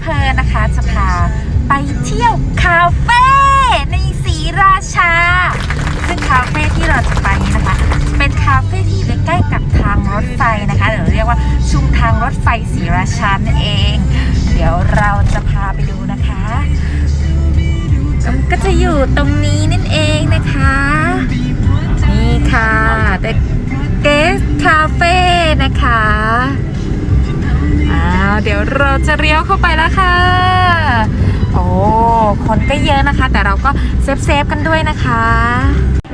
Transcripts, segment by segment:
เพลินนะคะ จะพาไปเที่ยวคาเฟ่ในศรีราชา ซึ่งคาเฟ่ที่เราจะไปนี้นะคะ เป็นคาเฟ่ที่อยู่ใกล้ๆกับทางรถไฟนะคะหรือเรียกว่าชุมทางรถไฟศรีราชานั่นเอง เดี๋ยวเราจะพาไปดูนะคะก็จะอยู่ตรงนี้นั่นเองนะคะ นี่ค่ะ The Guest Cafe นะคะ อ้าวเดี๋ยวเราจะเลี้ยวเข้าไปแล้วค่ะ โอ้คนก็เยอะนะคะ แต่เราก็เซฟเซฟกันด้วยนะคะ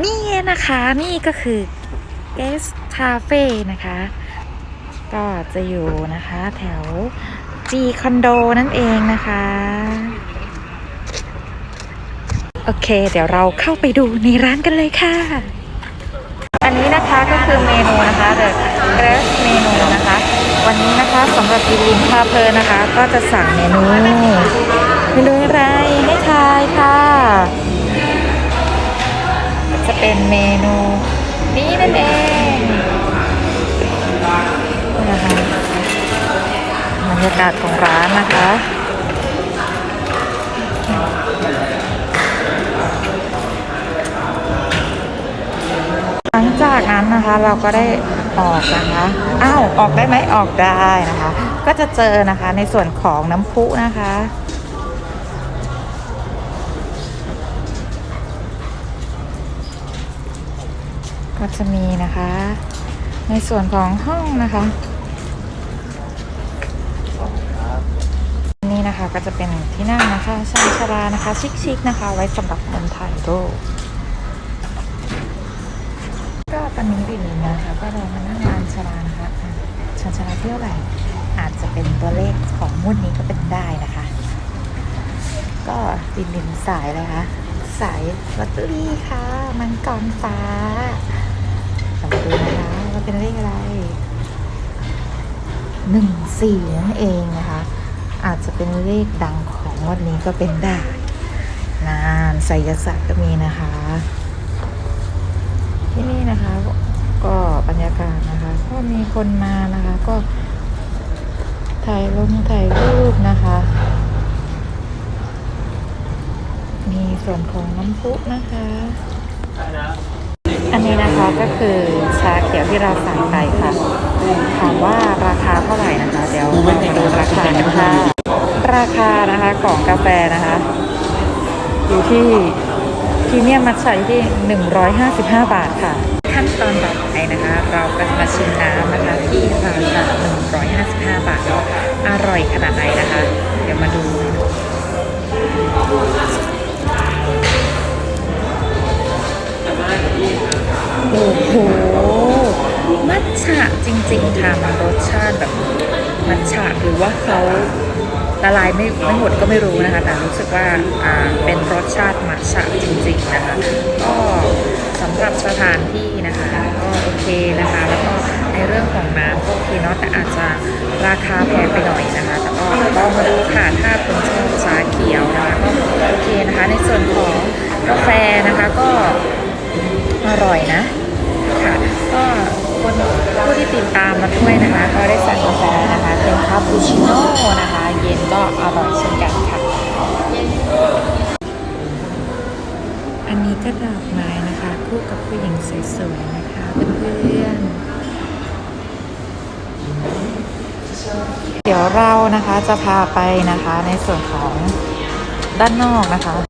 นี่นะคะนี่ก็คือ Guest Cafe นะคะ ก็จะอยู่นะคะแถว G Condo นั่นเองนะคะ โอเค เดี๋ยวเราเข้าไปดูในร้านกันเลยค่ะ อันนี้นะคะก็คือเมนูนะคะ The Grass เมนูนะคะ วันนี้นะคะสำหรับยิลินพาเพลินนะคะ ก็จะสั่งเมนูเมนูอะไรให้ทายค่ะ จะเป็นเมนูนี้นั่นเองนะคะบรรยากาศของร้านนะคะ หลังจาก นั้นนะคะเราก็ได้ออกนะคะอ้าวออกได้ไหมออกได้นะคะ ก็จะเจอนะคะในส่วนของน้ำพุนะคะก็จะมีนะคะ ในส่วนของห้องนะคะนี่นะคะก็จะเป็นที่นั่งนะคะชานชาลานะคะ ชิคๆนะคะ ไว้สำหรับคนถ่ายรูปันนี้ดิลินนะคะ ก็เรามานั่งลานชาลานะคะอะชานชลาเที่ยวไหร่อาจจะเป็นตัวเลขของงวดนี้ก็เป็นได้นะคะ ก็ดิลินสายเลยคะสายลอตเตอรี่ค่ะ มังกรฟ้าเรามาดูนะคะว่าเป็นเลขอะไรหนึ่งสี่นั่นเองนะคะ อาจจะเป็นเลขดังของงวดนี้ก็เป็นได้นานไสยศาสตร์ก็มีนะคะ ที่นี่นะคะ ก็บรรยากาศนะคะ ก็มีคนมานะคะ ก็ถ่ายลงถ่ายรูปนะคะ มีส่วนของน้ำพุนะคะ อันนี้นะคะก็คือชาเขียวที่เราสั่งไปค่ะถามว่าราคาเท่าไหร่นะคะ เดี๋ยวเราไปดูราคากันค่ะราคานะคะของกาแฟนะคะ อยู่ที่ พรีเมียมมัทฉะอยู่ที่ 155 บาทค่ะ ขั้นตอนต่อไปนะคะ เราก็จะมาชิมน้ำนะคะที่ราคา155 บาทแล้วอร่อยขนาดไหนนะคะ เดี๋ยวมาดูโอ้โห มัทฉะจริงๆค่ะมันรสชาติแบบมัทฉะหรือว่าเขา ละลายไม่ไม่หมดก็ไม่รู้นะคะ แต่รู้สึกว่าอ่าเป็นรสชาติมัทฉะจริงๆนะคะ ก็สำหรับสถานที่นะคะก็โอเคนะคะ แล้วก็ในเรื่องของน้ำก็โอเคเนาะแต่อาจจะราคาแพงไปหน่อยนะคะ แต่ก็ลองมาดูค่ะถ้าคุณชอบชาเขียวนะคะก็โอเคนะคะ ในส่วนของกาแฟนะคะก็อร่อยนะค่ะ อันนี้ก็ดอกไม้นะคะ คู่กับผู้หญิงสวยๆนะคะเพื่อนๆเดี๋ยวเรานะคะจะพาไปนะคะในส่วนของด้านนอกนะคะ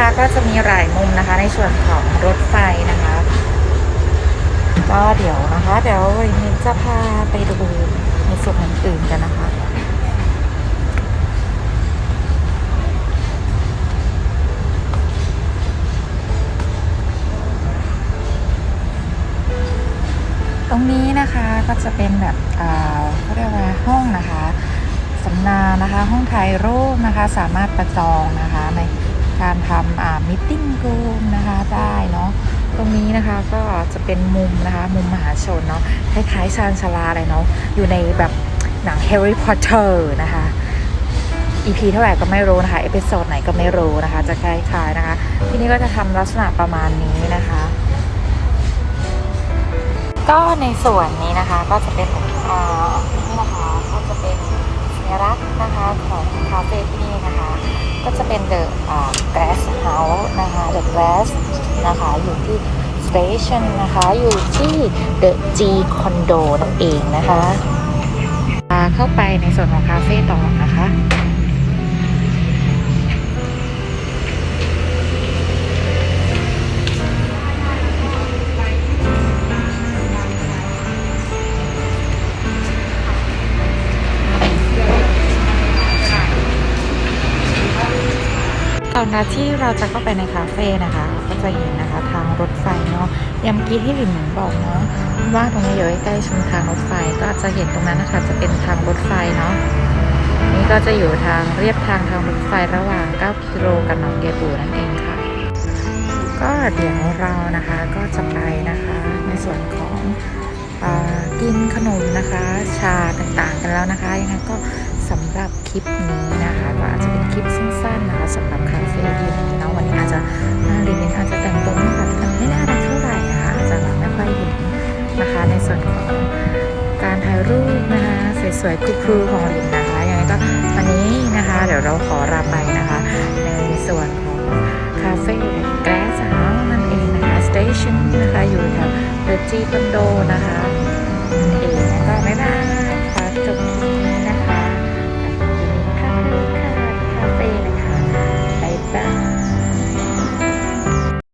คะก็จะมีหลายมุมนะคะ ในส่วนของรถไฟนะคะ ก็เดี๋ยวนะคะ เดี๋ยววันนี้จะพาไปดูในส่วนอื่นๆกันนะคะตรงนี้นะคะก็จะเป็นแบบเขาเรียกว่าห้องนะคะสำนานะคะ ห้องถ่ายรูปนะคะ สามารถประจองนะคะใน การทำอ่ามิ팅รูมนะคะได้เนาะตรงนี้นะคะก็จะเป็นมุมนะคะมุมมหาชนเนาะคล้ายๆชานชาลาเลยเนาะอยู่ในแบบหนัง Harry Potter นะคะ EP เท่าไหร่ก็ไม่รู้นะคะเอพิโซดไหนก็ไม่รู้นะคะ จะคล้ายๆนะคะที่นี่ก็จะทำลักษณะประมาณนี้นะคะ ก็ในส่วนนี้นะคะก็จะเป็นอ่านี่นะคะก็จะเป็น นะคะของคาเฟ่ที่นี่นะคะ ก็จะเป็นเดอะแกรสเฮาส์นะคะเดอะแกรสนะคะอยู่ที่สเตชันนะคะอยู่ที่เดอะจีคอนโดนั่นเองนะคะมาเข้าไปในส่วนของคาเฟ่ต่อนะคะ อนนะที่เราจะเข้าไปในคาเฟ่นะคะ ก็จะเห็นนะคะทางรถไฟเนาะยังกี้ที่หลินบอกเนาะว่าตรงนี้อยู่ใกล้ชุมทางรถไฟก็จะเห็นตรงนั้นนะคะ จะเป็นทางรถไฟเนาะนี่ก็จะอยู่ทางเรียบทางทางรถไฟระหว่าง 9 กิโลกับหนองเกปูนั่นเองค่ะ ก็เดี๋ยวเรานะคะก็จะไปนะคะ ในส่วนของอกินขนมนะคะ ชาต่างๆกันแล้วนะคะยังไงก็สำหรับคลิปนี้นะคะ ก็อาจจะเป็น คลิปสั้นๆนะคะสำหรับคาเฟ่ที่นี้เนาะวันนี้อาจจะอ่าลินอาจจะแต่งตัวไม่แบบไม่น่ารักเท่าไหร่นะคะอาจจะไม่ค่อยเห็นนะคะในส่วนของการถ่ายรูปนะคะสวยๆครูๆของลินนะคะยังไงก็วันนี้นะคะ เดี๋ยวเราขอลาไปนะคะ ในส่วนของคาเฟ่แกรสเฮาส์นั่นเองนะคะสเตชันนะคะอยู่แถวเดอะจีคอนโดนะคะ